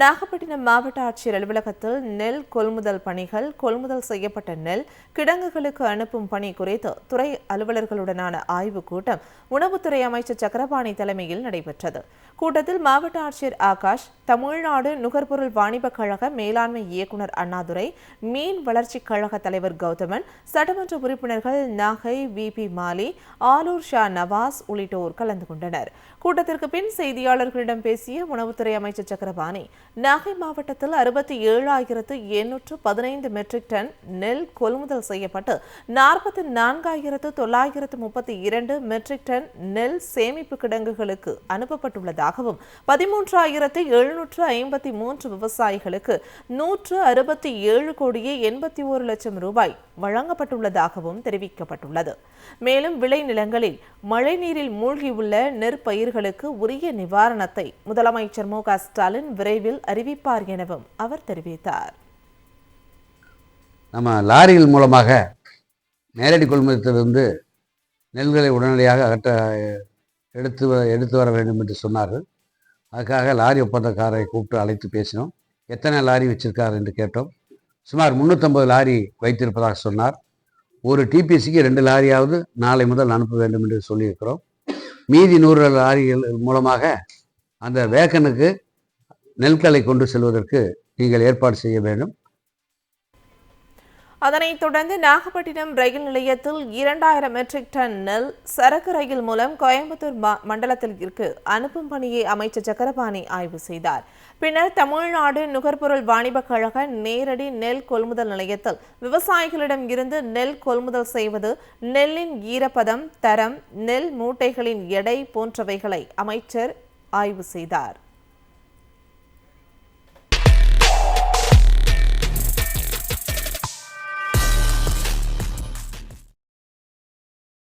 நாகப்பட்டினம் மாவட்ட ஆட்சியர் அலுவலகத்தில் நெல் கொள்முதல் பணிகள் கொள்முதல் செய்யப்பட்ட நெல் கிடங்குகளுக்கு அனுப்பும் பணி குறித்து துறை அலுவலர்களுடனான ஆய்வுக் கூட்டம் உணவுத்துறை அமைச்சர் சக்கரபாணி தலைமையில் நடைபெற்றது. கூட்டத்தில் மாவட்ட ஆட்சியர் ஆகாஷ் தமிழ்நாடு நுகர்பொருள் வாணிபக் கழக மேலாண்மை இயக்குநர் அண்ணாதுரை மீன் வளர்ச்சிக் கழக தலைவர் கௌதமன் சட்டமன்ற உறுப்பினர்கள் நாகை வி பி மாலி ஆலூர் ஷா நவாஸ் உள்ளிட்டோர் கலந்து கொண்டனர். கூட்டத்திற்கு பின் செய்தியாளர்களிடம் பேசிய உணவுத்துறை அமைச்சர் சக்கரபாணி நாகை மாவட்டத்தில் அறுபத்தி ஏழாயிரத்து எண்ணூற்று பதினைந்து மெட்ரிக் டன் நெல் கொள்முதல் செய்யப்பட்டு நாற்பத்தி நான்காயிரத்து தொள்ளாயிரத்து முப்பத்தி இரண்டு மெட்ரிக் டன் நெல் சேமிப்பு கிடங்குகளுக்கு அனுப்பப்பட்டுள்ளதாகவும் பதிமூன்றாயிரத்து எழுநூற்று ஐம்பத்தி மூன்று விவசாயிகளுக்கு நூற்று அறுபத்தி ஏழு கோடியே எண்பத்தி ஒரு லட்சம் ரூபாய் வழங்கப்பட்டுள்ளதாகவும் தெரிவிக்கப்பட்டுள்ளது. மேலும் விளைநிலங்களில் மழைநீரில் மூழ்கியுள்ள நெற்பயிர்களுக்கு உரிய நிவாரணத்தை முதலமைச்சர் மு க ஸ்டாலின் விரைவில் அறிவிப்பார் எனவும் அவர் தெரிவித்தார். நம்ம லாரிகள் மூலமாக நேரடி கொள்முதலிலிருந்து நெல்களை உடனடியாக அகற்ற எடுத்து எடுத்து வர வேண்டும் என்று சொன்னார்கள். அதுக்காக லாரி ஒப்பந்தக்காரரை கூப்பிட்டு அழைத்து பேசினோம். எத்தனை லாரி வச்சிருக்கார் என்று கேட்டோம். சுமார் முந்நூற்றம்பது லாரி வைத்திருப்பதாக சொன்னார். ஒரு டிபிசிக்கு ரெண்டு லாரியாவது நாளை முதல் அனுப்ப வேண்டும் என்று சொல்லியிருக்கிறோம். மீதி நூறு லாரிகள் மூலமாக அந்த வேக்கனுக்கு நெல்களை கொண்டு செல்வதற்கு நீங்கள் ஏற்பாடு செய்ய வேண்டும். அதனைத் தொடர்ந்து நாகப்பட்டினம் ரயில் நிலையத்தில் இரண்டாயிரம் மெட்ரிக் டன் நெல் சரக்கு ரயில் மூலம் கோயம்புத்தூர் மா- மண்டலத்திற்கு அனுப்பும் பணியை அமைச்சர் சக்கரபாணி ஆய்வு செய்தார். பின்னர் தமிழ்நாடு நுகர்பொருள் வாணிபக் கழக நேரடி நெல் கொள்முதல் நிலையத்தில் விவசாயிகளிடம் இருந்து நெல் கொள்முதல் செய்வது நெல்லின் ஈரப்பதம் தரம் நெல் மூட்டைகளின் எடை போன்றவைகளை அமைச்சர் ஆய்வு செய்தார்.